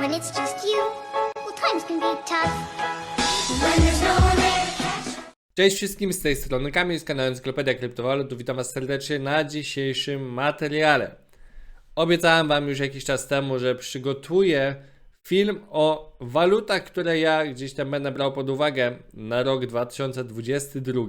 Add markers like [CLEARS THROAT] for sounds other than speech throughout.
When it's just you, well, times can be tough. When there's no one there Cześć wszystkim, z tej strony Kamil z kanału Encyklopedia Kryptowalut. Witam Was serdecznie na dzisiejszym materiale. Obiecałem Wam już jakiś czas temu, że przygotuję film o walutach, które ja gdzieś tam będę brał pod uwagę na rok 2022.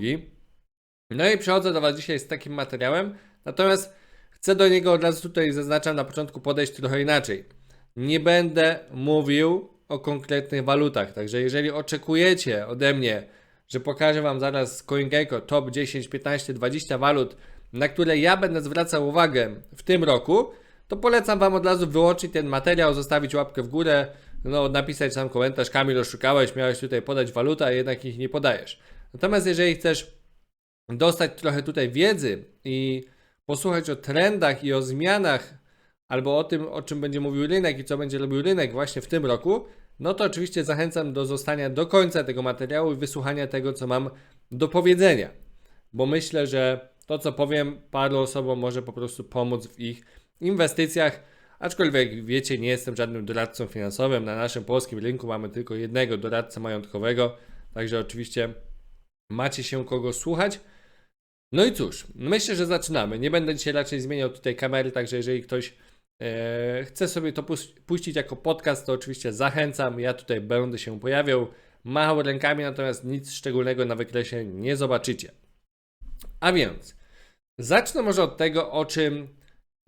No i przychodzę do Was dzisiaj z takim materiałem, natomiast chcę do niego od razu tutaj zaznaczam na początku podejść trochę inaczej. Nie będę mówił o konkretnych walutach, także jeżeli oczekujecie ode mnie, że pokażę Wam zaraz CoinGecko top 10, 15, 20 walut, na które ja będę zwracał uwagę w tym roku, to polecam Wam od razu wyłączyć ten materiał, zostawić łapkę w górę, no, napisać sam komentarz, Kamil oszukałeś, miałeś tutaj podać walutę, a jednak ich nie podajesz. Natomiast jeżeli chcesz dostać trochę tutaj wiedzy i posłuchać o trendach i o zmianach, albo o tym, o czym będzie mówił rynek i co będzie robił rynek właśnie w tym roku, no to oczywiście zachęcam do zostania do końca tego materiału i wysłuchania tego, co mam do powiedzenia. Bo myślę, że to, co powiem, paru osobom może po prostu pomóc w ich inwestycjach. Aczkolwiek wiecie, nie jestem żadnym doradcą finansowym. Na naszym polskim rynku mamy tylko jednego doradcę majątkowego, także oczywiście macie się kogo słuchać. No i cóż, myślę, że zaczynamy. Nie będę dzisiaj raczej zmieniał tutaj kamery, także jeżeli ktoś chce sobie to puścić jako podcast, to oczywiście zachęcam. Ja tutaj będę się pojawiał, machał rękami, natomiast nic szczególnego na wykresie nie zobaczycie. A więc, zacznę może od tego, o czym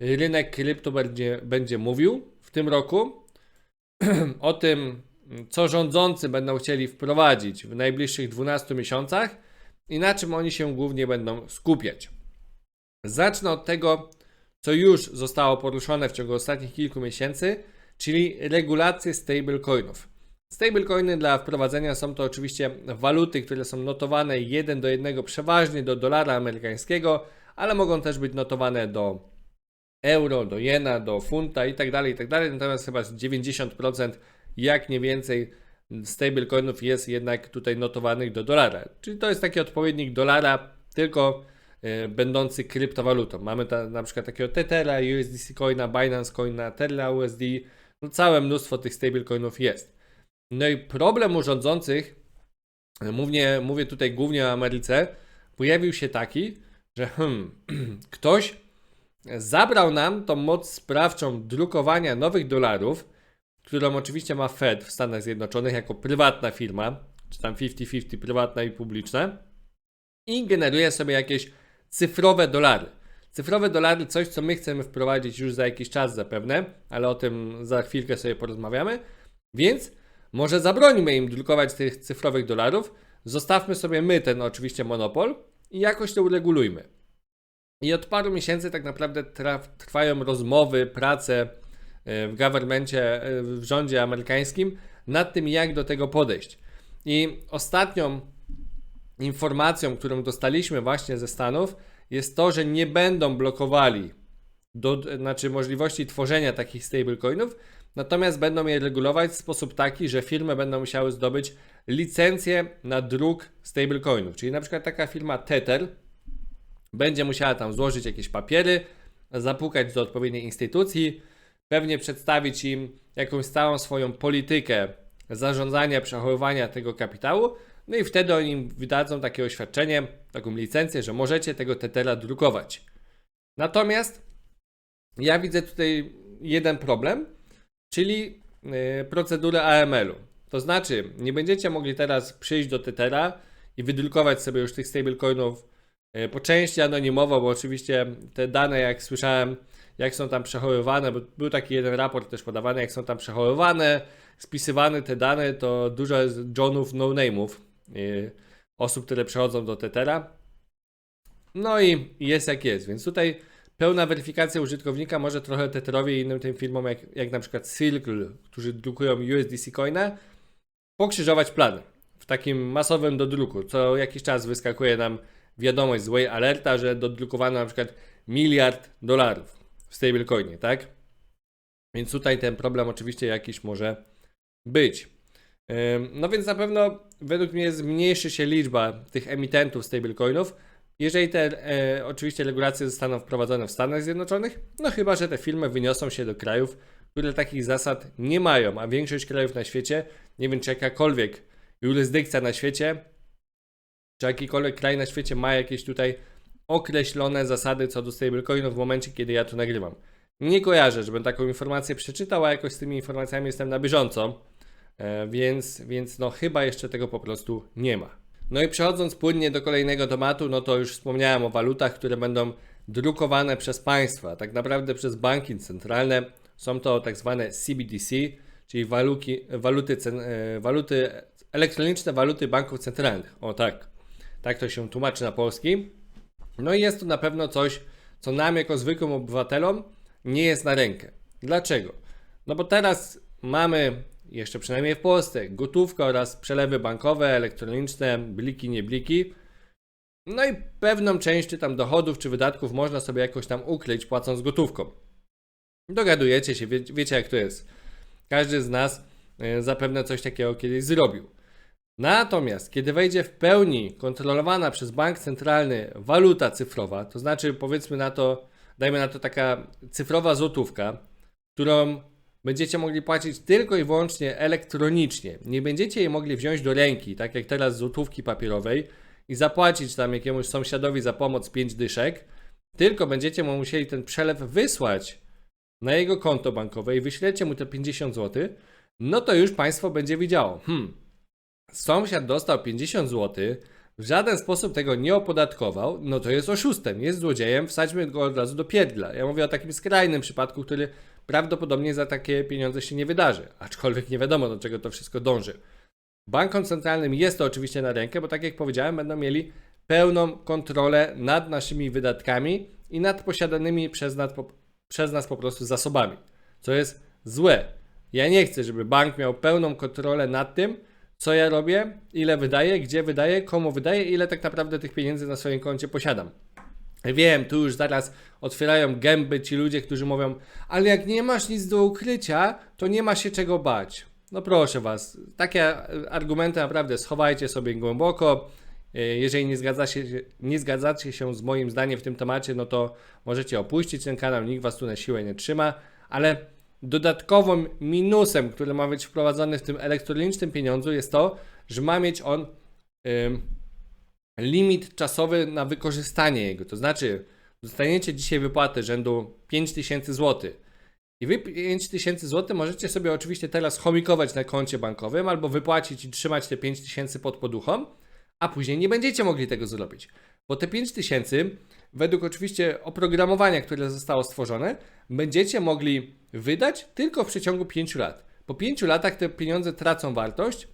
rynek krypto będzie, będzie mówił w tym roku. [CLEARS THROAT] o tym, co rządzący będą chcieli wprowadzić w najbliższych 12 miesiącach i na czym oni się głównie będą skupiać. Zacznę od tego, co już zostało poruszone w ciągu ostatnich kilku miesięcy, czyli regulacje stablecoinów. Stablecoiny dla wprowadzenia są to oczywiście waluty, które są notowane 1 do 1 przeważnie do dolara amerykańskiego, ale mogą też być notowane do euro, do jena, do funta i tak dalej, i tak. Natomiast chyba z 90% jak nie więcej stablecoinów jest jednak tutaj notowanych do dolara. Czyli to jest taki odpowiednik dolara, tylko będący kryptowalutą. Mamy ta, na przykład takiego Tethera, USDC coina, Binance coina, Terra USD. No całe mnóstwo tych stablecoinów jest. No i problem u rządzących, e, mówię, mówię tutaj głównie o Ameryce, pojawił się taki, że hmm, [CLEARS THROAT] ktoś zabrał nam tą moc sprawczą drukowania nowych dolarów, którą oczywiście ma Fed w Stanach Zjednoczonych jako prywatna firma, czy tam 50-50 prywatna i publiczna, i generuje sobie jakieś cyfrowe dolary. Cyfrowe dolary, coś co my chcemy wprowadzić już za jakiś czas zapewne, ale o tym za chwilkę sobie porozmawiamy. Więc może zabronimy im drukować tych cyfrowych dolarów, zostawmy sobie my ten oczywiście monopol i jakoś to uregulujmy. I od paru miesięcy tak naprawdę trwają rozmowy, prace e, w governmencie, e, w rządzie amerykańskim nad tym, jak do tego podejść. I ostatnią informacją, którą dostaliśmy właśnie ze Stanów, jest to, że nie będą blokowali do, znaczy możliwości tworzenia takich stablecoinów, natomiast będą je regulować w sposób taki, że firmy będą musiały zdobyć licencję na druk stablecoinów. Czyli na przykład taka firma Tether, będzie musiała tam złożyć jakieś papiery, zapukać do odpowiedniej instytucji, pewnie przedstawić im jakąś całą swoją politykę zarządzania, przechowywania tego kapitału, no i wtedy oni wydadzą takie oświadczenie, taką licencję, że możecie tego tetera drukować. Natomiast ja widzę tutaj jeden problem, czyli yy, procedurę AML-u. To znaczy, nie będziecie mogli teraz przyjść do tetera i wydrukować sobie już tych stablecoinów E, po części anonimowo, bo oczywiście te dane, jak słyszałem, jak są tam przechowywane, bo był taki jeden raport też podawany, jak są tam przechowywane, spisywane te dane, to dużo jest Johnów no-name'ów, osób, które przechodzą do Tetera. No i jest jak jest, więc tutaj pełna weryfikacja użytkownika może trochę Tetherowi i innym tym firmom, jak, jak na przykład Circle, którzy drukują USDC coina, pokrzyżować plany w takim masowym dodruku. Co jakiś czas wyskakuje nam wiadomość z Way Alerta, że dodrukowano na przykład miliard dolarów w stablecoinie, tak? Więc tutaj ten problem oczywiście jakiś może być. No więc na pewno według mnie zmniejszy się liczba tych emitentów stablecoinów, jeżeli te e, oczywiście regulacje zostaną wprowadzone w Stanach Zjednoczonych, no chyba, że te firmy wyniosą się do krajów, które takich zasad nie mają, a większość krajów na świecie, nie wiem czy jakakolwiek jurysdykcja na świecie, czy jakikolwiek kraj na świecie ma jakieś tutaj określone zasady co do stablecoinów w momencie, kiedy ja to nagrywam. Nie kojarzę, żebym taką informację przeczytał, a jakoś z tymi informacjami jestem na bieżąco, więc, więc no chyba jeszcze tego po prostu nie ma. No i przechodząc płynnie do kolejnego tematu, no to już wspomniałem o walutach, które będą drukowane przez państwa, tak naprawdę przez banki centralne. Są to tak zwane CBDC, czyli waluki, waluty, e, waluty, elektroniczne waluty banków centralnych. O tak, tak to się tłumaczy na polski. No i jest to na pewno coś, co nam jako zwykłym obywatelom nie jest na rękę. Dlaczego? No bo teraz mamy, jeszcze przynajmniej w Polsce, gotówkę oraz przelewy bankowe, elektroniczne, bliki, nie bliki. No i pewną część czy tam dochodów czy wydatków można sobie jakoś tam ukryć płacąc gotówką. Dogadujecie się, wie, wiecie jak to jest. Każdy z nas e, zapewne coś takiego kiedyś zrobił. Natomiast kiedy wejdzie w pełni kontrolowana przez bank centralny waluta cyfrowa, to znaczy powiedzmy na to, dajmy na to taka cyfrowa złotówka, którą będziecie mogli płacić tylko i wyłącznie elektronicznie. Nie będziecie jej mogli wziąć do ręki, tak jak teraz złotówki papierowej i zapłacić tam jakiemuś sąsiadowi za pomoc 5 dyszek, tylko będziecie mu musieli ten przelew wysłać na jego konto bankowe i wyślecie mu te 50 zł, no to już państwo będzie widziało, hmm, sąsiad dostał 50 zł, w żaden sposób tego nie opodatkował, no to jest oszustem, jest złodziejem, wsadźmy go od razu do pierdla. Ja mówię o takim skrajnym przypadku, który prawdopodobnie za takie pieniądze się nie wydarzy, aczkolwiek nie wiadomo do czego to wszystko dąży. Bankom centralnym jest to oczywiście na rękę, bo tak jak powiedziałem, będą mieli pełną kontrolę nad naszymi wydatkami i nad posiadanymi przez nas, po, przez nas po prostu zasobami, co jest złe. Ja nie chcę, żeby bank miał pełną kontrolę nad tym, co ja robię, ile wydaję, gdzie wydaję, komu wydaję, ile tak naprawdę tych pieniędzy na swoim koncie posiadam. Wiem, tu już zaraz otwierają gęby ci ludzie, którzy mówią, ale jak nie masz nic do ukrycia, to nie ma się czego bać. No proszę was, takie argumenty naprawdę schowajcie sobie głęboko. E, Jeżeli nie, zgadza się, nie zgadzacie się z moim zdaniem w tym temacie, no to możecie opuścić ten kanał, nikt was tu na siłę nie trzyma, ale dodatkowym minusem, który ma być wprowadzony w tym elektronicznym pieniądzu jest to, że ma mieć on ym, limit czasowy na wykorzystanie jego. To znaczy, dostaniecie dzisiaj wypłatę rzędu 5000 zł. I wy 5000 zł możecie sobie oczywiście teraz chomikować na koncie bankowym albo wypłacić i trzymać te 5000 pod poduchą, a później nie będziecie mogli tego zrobić. Bo te 5000, według oczywiście oprogramowania, które zostało stworzone, będziecie mogli wydać tylko w przeciągu 5 lat. Po 5 latach te pieniądze tracą wartość,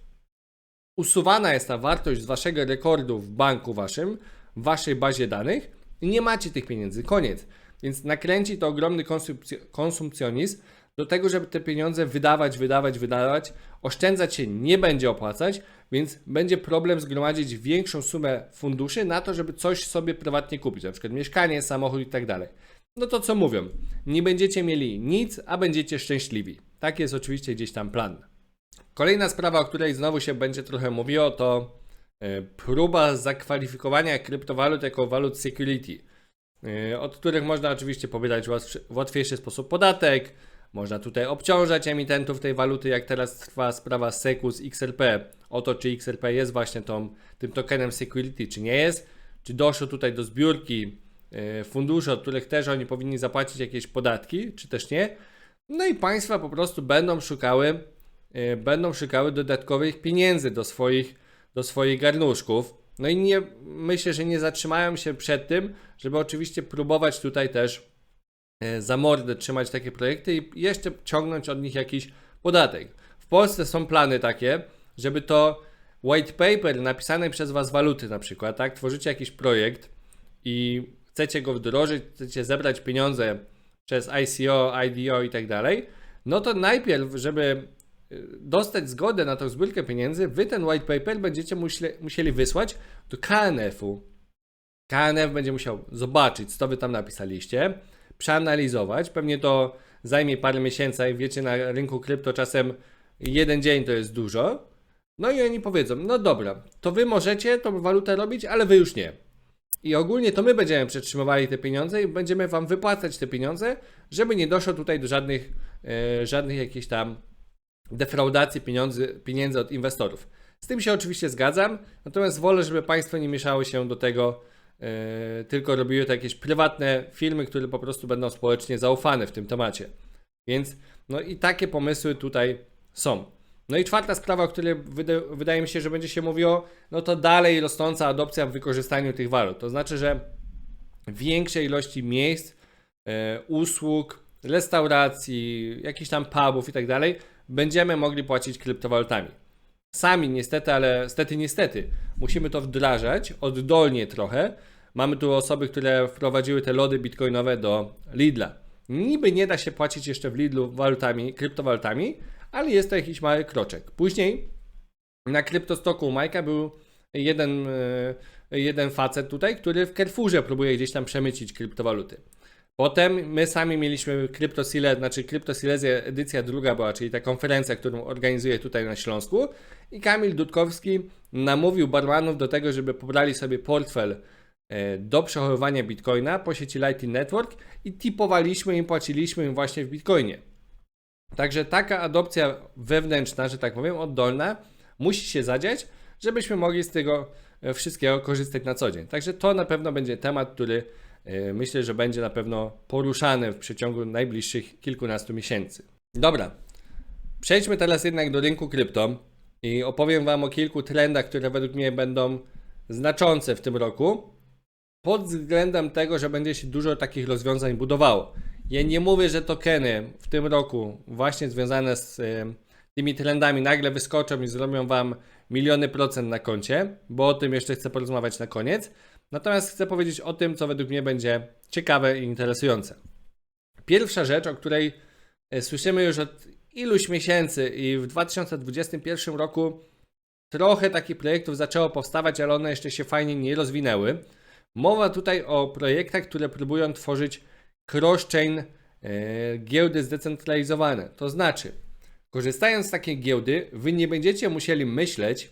usuwana jest ta wartość z waszego rekordu w banku waszym, w waszej bazie danych i nie macie tych pieniędzy. Koniec. Więc nakręci to ogromny konsumpc- konsumpcjonizm do tego, żeby te pieniądze wydawać, wydawać, wydawać. Oszczędzać się nie będzie opłacać, więc będzie problem zgromadzić większą sumę funduszy na to, żeby coś sobie prywatnie kupić, na przykład mieszkanie, samochód i tak dalej. No to co mówią? Nie będziecie mieli nic, a będziecie szczęśliwi. Tak jest oczywiście gdzieś tam plan. Kolejna sprawa, o której znowu się będzie trochę mówiło, to e, próba zakwalifikowania kryptowalut jako walut security, e, od których można oczywiście pobierać w łatwiejszy sposób podatek, można tutaj obciążać emitentów tej waluty, jak teraz trwa sprawa SECU z XRP, o to czy XRP jest właśnie tą, tym tokenem security, czy nie jest, czy doszło tutaj do zbiórki e, funduszy, od których też oni powinni zapłacić jakieś podatki, czy też nie. No i państwa po prostu będą szukały, będą szukały dodatkowych pieniędzy do swoich, do swoich garnuszków. No i nie, myślę, że nie zatrzymają się przed tym, żeby oczywiście próbować tutaj też e, za mordę trzymać takie projekty i jeszcze ciągnąć od nich jakiś podatek. W Polsce są plany takie, żeby to white paper napisane przez Was waluty na przykład, tak? Tworzycie jakiś projekt i chcecie go wdrożyć, chcecie zebrać pieniądze przez ICO, IDO i tak dalej, no to najpierw, żeby dostać zgodę na tą zbiórkę pieniędzy, wy ten white paper będziecie musieli, wysłać do KNF-u. KNF będzie musiał zobaczyć, co wy tam napisaliście, przeanalizować. Pewnie to zajmie parę miesięcy, wiecie, na rynku krypto czasem jeden dzień to jest dużo. No i oni powiedzą, no dobra, to wy możecie tą walutę robić, ale wy już nie. I ogólnie to my będziemy przetrzymywali te pieniądze i będziemy Wam wypłacać te pieniądze, żeby nie doszło tutaj do żadnych, e, żadnych jakichś tam defraudacji pieniędzy, pieniędzy od inwestorów. Z tym się oczywiście zgadzam, natomiast wolę, żeby państwo nie mieszały się do tego, e, tylko robiły to jakieś prywatne firmy, które po prostu będą społecznie zaufane w tym temacie. Więc no i takie pomysły tutaj są. No i czwarta sprawa, o której wyda, wydaje mi się, że będzie się mówiło, no to dalej rosnąca adopcja w wykorzystaniu tych walut. To znaczy, że większej ilości miejsc, e, usług, restauracji, jakichś tam pubów i tak dalej, będziemy mogli płacić kryptowalutami. Sami niestety, ale niestety, niestety, musimy to wdrażać oddolnie trochę. Mamy tu osoby, które wprowadziły te lody bitcoinowe do Lidla. Niby nie da się płacić jeszcze w Lidlu walutami, kryptowalutami, ale jest to jakiś mały kroczek. Później na kryptostoku Majka był jeden, e, jeden facet tutaj, który w Carrefourze próbuje gdzieś tam przemycić kryptowaluty. Potem my sami mieliśmy CryptoSile, znaczy CryptoSilesia edycja druga była, czyli ta konferencja, którą organizuję tutaj na Śląsku i Kamil Dudkowski namówił barmanów do tego, żeby pobrali sobie portfel e, do przechowywania bitcoina po sieci Lightning Network i tipowaliśmy im, płaciliśmy im właśnie w bitcoinie. Także taka adopcja wewnętrzna, że tak powiem, oddolna, musi się zadziać, żebyśmy mogli z tego e, wszystkiego korzystać na co dzień. Także to na pewno będzie temat, który myślę, że będzie na pewno poruszany w przeciągu najbliższych kilkunastu miesięcy. Dobra, przejdźmy teraz jednak do rynku krypto i opowiem Wam o kilku trendach, które według mnie będą znaczące w tym roku pod względem tego, że będzie się dużo takich rozwiązań budowało. Ja nie mówię, że tokeny w tym roku, właśnie związane z y, tymi trendami, nagle wyskoczą i zrobią Wam miliony procent na koncie, bo o tym jeszcze chcę porozmawiać na koniec. Natomiast chcę powiedzieć o tym, co według mnie będzie ciekawe i interesujące. Pierwsza rzecz, o której y, słyszymy już od iluś miesięcy i w 2021 roku trochę takich projektów zaczęło powstawać, ale one jeszcze się fajnie nie rozwinęły. Mowa tutaj o projektach, które próbują tworzyć cross-chain e, giełdy zdecentralizowane. To znaczy, korzystając z takiej giełdy, wy nie będziecie musieli myśleć,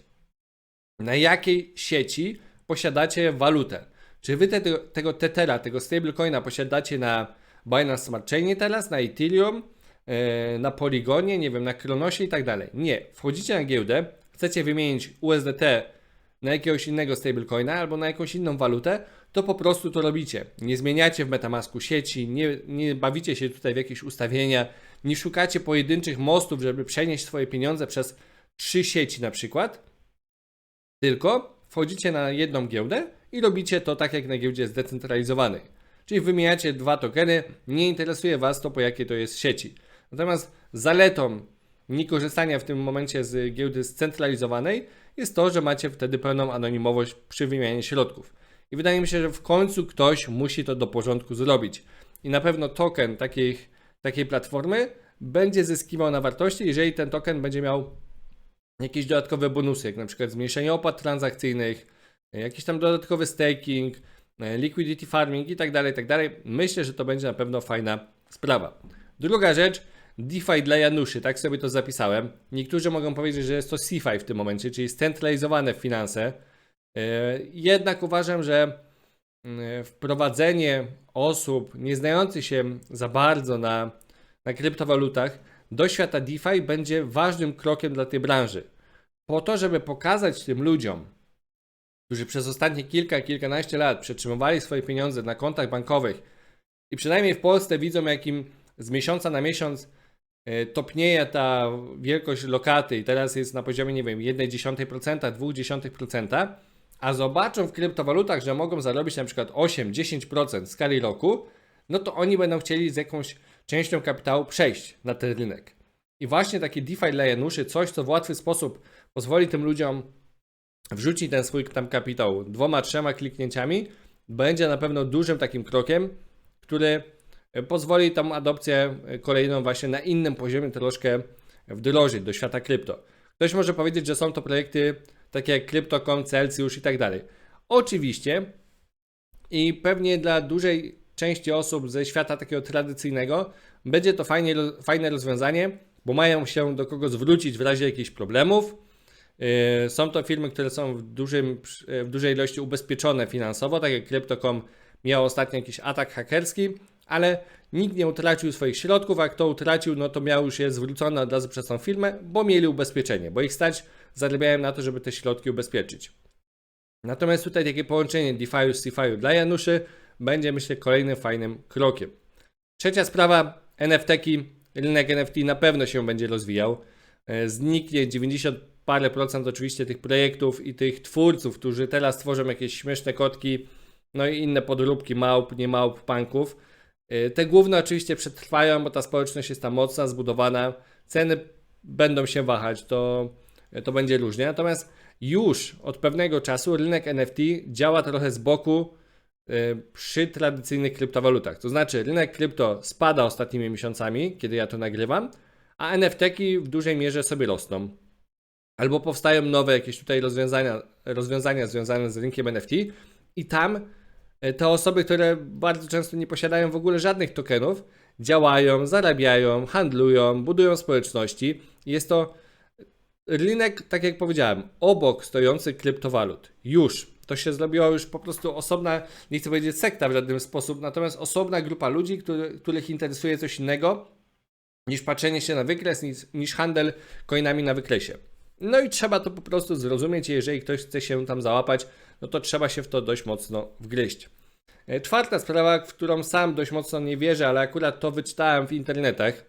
na jakiej sieci posiadacie walutę. Czy wy te, tego Tethera, tego stablecoina posiadacie na Binance Smart Chainie teraz, na Ethereum, e, na Polygonie, nie wiem, na Kronosie i tak dalej. Nie. Wchodzicie na giełdę, chcecie wymienić USDT na jakiegoś innego stablecoina albo na jakąś inną walutę, to po prostu to robicie. Nie zmieniacie w Metamasku sieci, nie, nie bawicie się tutaj w jakieś ustawienia, nie szukacie pojedynczych mostów, żeby przenieść swoje pieniądze przez trzy sieci na przykład, tylko wchodzicie na jedną giełdę i robicie to tak jak na giełdzie zdecentralizowanej. Czyli wymieniacie dwa tokeny, nie interesuje Was to po jakiej to jest sieci. Natomiast zaletą niekorzystania w tym momencie z giełdy scentralizowanej jest to, że macie wtedy pełną anonimowość przy wymianie środków. I wydaje mi się, że w końcu ktoś musi to do porządku zrobić. I na pewno token takiej, takiej platformy będzie zyskiwał na wartości, jeżeli ten token będzie miał jakieś dodatkowe bonusy, jak na przykład zmniejszenie opłat transakcyjnych, jakiś tam dodatkowy staking, liquidity farming i tak dalej, tak dalej. Myślę, że to będzie na pewno fajna sprawa. Druga rzecz, DeFi dla Januszy, tak sobie to zapisałem. Niektórzy mogą powiedzieć, że jest to CeFi w tym momencie, czyli scentralizowane finanse. E, Jednak uważam, że mm, wprowadzenie osób nie znających się za bardzo na, na kryptowalutach do świata DeFi będzie ważnym krokiem dla tej branży. Po to, żeby pokazać tym ludziom, którzy przez ostatnie kilka, kilkanaście lat przetrzymywali swoje pieniądze na kontach bankowych i przynajmniej w Polsce widzą, jakim z miesiąca na miesiąc e, topnieje ta wielkość lokaty i teraz jest na poziomie, nie wiem, 1,1%, 0,2%, a zobaczą w kryptowalutach, że mogą zarobić na przykład 8-10% w skali roku, no to oni będą chcieli z jakąś częścią kapitału przejść na ten rynek. I właśnie takie DeFi dla Januszy, coś co w łatwy sposób pozwoli tym ludziom wrzucić ten swój tam kapitał dwoma, trzema kliknięciami, będzie na pewno dużym takim krokiem, który pozwoli tą adopcję kolejną właśnie na innym poziomie troszkę wdrożyć do świata krypto. Ktoś może powiedzieć, że są to projekty takie jak Crypto.com, Celsius i tak dalej. Oczywiście i pewnie dla dużej części osób ze świata takiego tradycyjnego będzie to fajnie, fajne rozwiązanie, bo mają się do kogo zwrócić w razie jakichś problemów, Yy, Są to firmy, które są w, dużym, w dużej ilości ubezpieczone finansowo, tak jak Crypto.com miał ostatnio jakiś atak hakerski, ale nikt nie utracił swoich środków, a kto utracił, no to miał już je zwrócone od razu przez tą firmę, bo mieli ubezpieczenie, bo ich stać zarabiają na to, żeby te środki ubezpieczyć. Natomiast tutaj takie połączenie DeFi z CeFi dla Januszy będzie myślę kolejnym fajnym krokiem. Trzecia sprawa, NFT-ki. Rynek NFT na pewno się będzie rozwijał. E, Zniknie 90 parę procent oczywiście tych projektów i tych twórców, którzy teraz tworzą jakieś śmieszne kotki, no i inne podróbki małp, nie małp, punków. E, Te główne oczywiście przetrwają, bo ta społeczność jest tam mocna, zbudowana. Ceny będą się wahać, to, to będzie różnie. Natomiast już od pewnego czasu rynek NFT działa trochę z boku przy tradycyjnych kryptowalutach. To znaczy, rynek krypto spada ostatnimi miesiącami, kiedy ja to nagrywam, a NFT-ki w dużej mierze sobie rosną. Albo powstają nowe jakieś tutaj rozwiązania, rozwiązania związane z rynkiem NFT i tam y, te osoby, które bardzo często nie posiadają w ogóle żadnych tokenów, działają, zarabiają, handlują, budują społeczności. Jest to rynek, tak jak powiedziałem, obok stojących kryptowalut. Już. To się zrobiło już po prostu osobna, nie chcę powiedzieć sekta w żaden sposób, natomiast osobna grupa ludzi, który, których interesuje coś innego niż patrzenie się na wykres, niż, niż handel coinami na wykresie. No i trzeba to po prostu zrozumieć, jeżeli ktoś chce się tam załapać, no to trzeba się w to dość mocno wgryźć. E, Czwarta sprawa, w którą sam dość mocno nie wierzę, ale akurat to wyczytałem w internetach,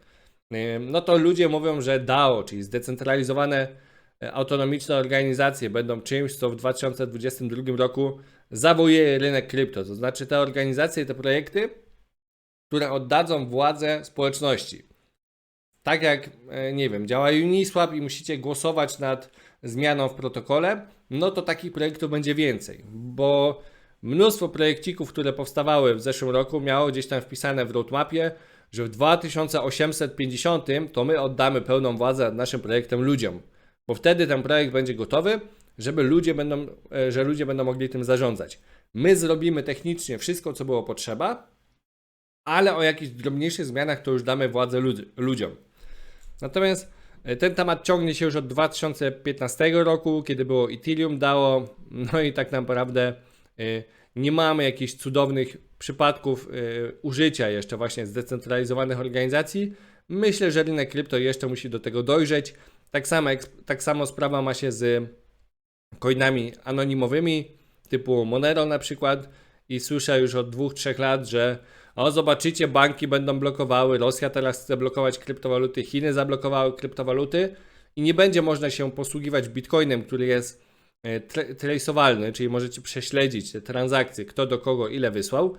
e, no to ludzie mówią, że DAO, czyli zdecentralizowane autonomiczne organizacje będą czymś, co w 2022 roku zawojuje rynek krypto. To znaczy te organizacje, te projekty, które oddadzą władzę społeczności. Tak jak, e, nie wiem, działa Uniswap i musicie głosować nad zmianą w protokole, no to takich projektów będzie więcej, bo mnóstwo projekcików, które powstawały w zeszłym roku, miało gdzieś tam wpisane w roadmapie, że w 2850 to my oddamy pełną władzę nad naszym projektem ludziom, bo wtedy ten projekt będzie gotowy, żeby ludzie będą, e, że ludzie będą mogli tym zarządzać. My zrobimy technicznie wszystko, co było potrzeba, ale o jakichś drobniejszych zmianach to już damy władzę lud- ludziom. Natomiast e, ten temat ciągnie się już od 2015 roku, kiedy było Ethereum dało, no i tak naprawdę e, nie mamy jakichś cudownych przypadków użycia jeszcze właśnie zdecentralizowanych organizacji. Myślę, że rynek krypto jeszcze musi do tego dojrzeć. Tak samo, tak samo sprawa ma się z coinami anonimowymi typu Monero na przykład i słyszę już od dwóch, trzech lat, że o zobaczycie, banki będą blokowały, Rosja teraz chce blokować kryptowaluty, Chiny zablokowały kryptowaluty i nie będzie można się posługiwać bitcoinem, który jest e, tra- traceowalny, czyli możecie prześledzić te transakcje, kto do kogo ile wysłał,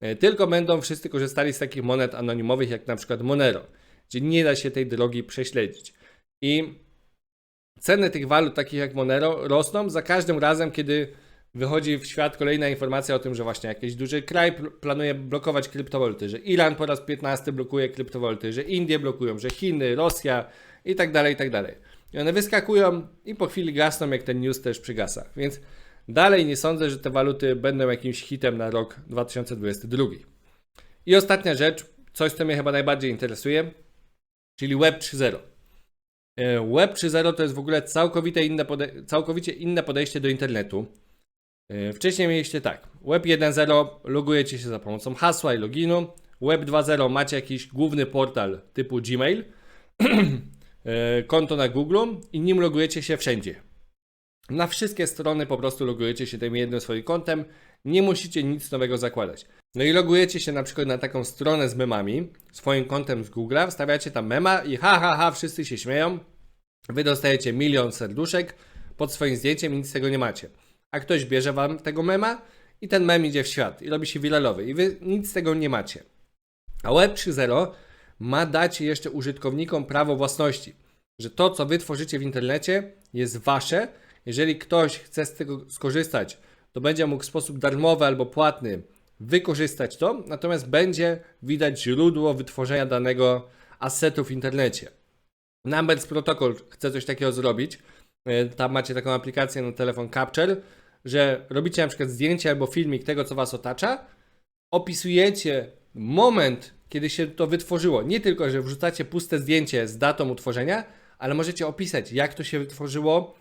e, tylko będą wszyscy korzystali z takich monet anonimowych jak na przykład Monero, gdzie nie da się tej drogi prześledzić. I ceny tych walut, takich jak Monero, rosną za każdym razem, kiedy wychodzi w świat kolejna informacja o tym, że właśnie jakiś duży kraj pl- planuje blokować kryptowaluty, że Iran po raz 15 blokuje kryptowaluty, że Indie blokują, że Chiny, Rosja i tak dalej, i tak dalej. I one wyskakują i po chwili gasną, jak ten news też przygasa. Więc dalej nie sądzę, że te waluty będą jakimś hitem na rok 2022. I ostatnia rzecz, coś co mnie chyba najbardziej interesuje, czyli Web 3.0. E, Web 3.0 to jest w ogóle całkowite inne, całkowicie inne podejście do internetu. E, Wcześniej mieliście tak, Web 1.0 logujecie się za pomocą hasła i loginu, Web 2.0 macie jakiś główny portal typu Gmail, [CLEARS THROAT] e, konto na Google i nim logujecie się wszędzie. Na wszystkie strony po prostu logujecie się tym jednym swoim kontem, nie musicie nic nowego zakładać. No i logujecie się na przykład na taką stronę z memami, swoim kontem z Google'a, wstawiacie tam mema i ha ha ha, wszyscy się śmieją, wy dostajecie milion serduszek pod swoim zdjęciem i nic z tego nie macie a ktoś bierze wam tego mema i ten mem idzie w świat i robi się wiralowy i wy nic z tego nie macie. A Web 3.0 ma dać jeszcze użytkownikom prawo własności, że to, co wy tworzycie w internecie jest wasze. Jeżeli ktoś chce z tego skorzystać, to będzie mógł w sposób darmowy albo płatny wykorzystać to, natomiast będzie widać źródło wytworzenia danego assetu w internecie. Numbers Protocol chce coś takiego zrobić. E, Tam macie taką aplikację na telefon Capture, że robicie na przykład zdjęcie albo filmik tego, co Was otacza, opisujecie moment, kiedy się to wytworzyło. Nie tylko, że wrzucacie puste zdjęcie z datą utworzenia, ale możecie opisać, jak to się wytworzyło,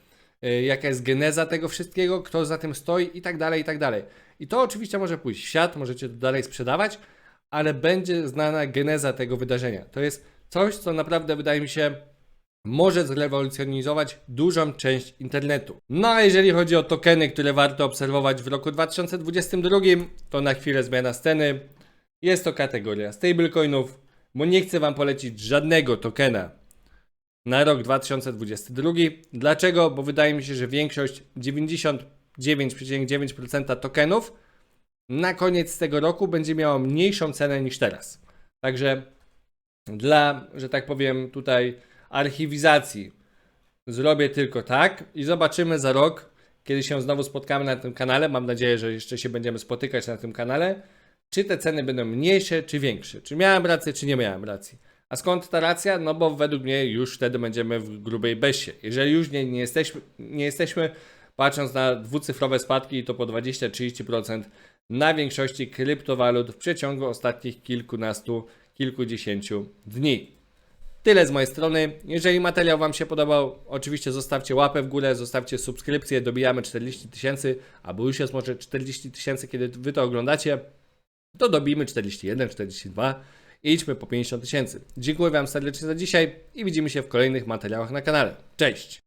y, jaka jest geneza tego wszystkiego, kto za tym stoi i tak dalej, i tak dalej. I to oczywiście może pójść w świat, możecie to dalej sprzedawać, ale będzie znana geneza tego wydarzenia. To jest coś, co naprawdę wydaje mi się może zrewolucjonizować dużą część internetu. No a jeżeli chodzi o tokeny, które warto obserwować w roku 2022, to na chwilę zmiana sceny. Jest to kategoria stablecoinów, bo nie chcę Wam polecić żadnego tokena na rok 2022. Dlaczego? Bo wydaje mi się, że większość 99,9% tokenów na koniec tego roku będzie miała mniejszą cenę niż teraz. Także dla, że tak powiem, tutaj archiwizacji zrobię tylko tak i zobaczymy za rok, kiedy się znowu spotkamy na tym kanale. Mam nadzieję, że jeszcze się będziemy spotykać na tym kanale. Czy te ceny będą mniejsze, czy większe? Czy miałem rację, czy nie miałem racji? A skąd ta racja? No bo według mnie już wtedy będziemy w grubej besie. Jeżeli już nie, nie, jesteśmy, nie jesteśmy, patrząc na dwucyfrowe spadki, to po 20-30% na większości kryptowalut w przeciągu ostatnich kilkunastu, kilkudziesięciu dni. Tyle z mojej strony. Jeżeli materiał Wam się podobał, oczywiście zostawcie łapę w górę, zostawcie subskrypcję, dobijamy 40 tysięcy, albo już jest może 40 tysięcy, kiedy Wy to oglądacie, to dobijmy 41, 42 i idźmy po 50 tysięcy. Dziękuję Wam serdecznie za dzisiaj i widzimy się w kolejnych materiałach na kanale. Cześć!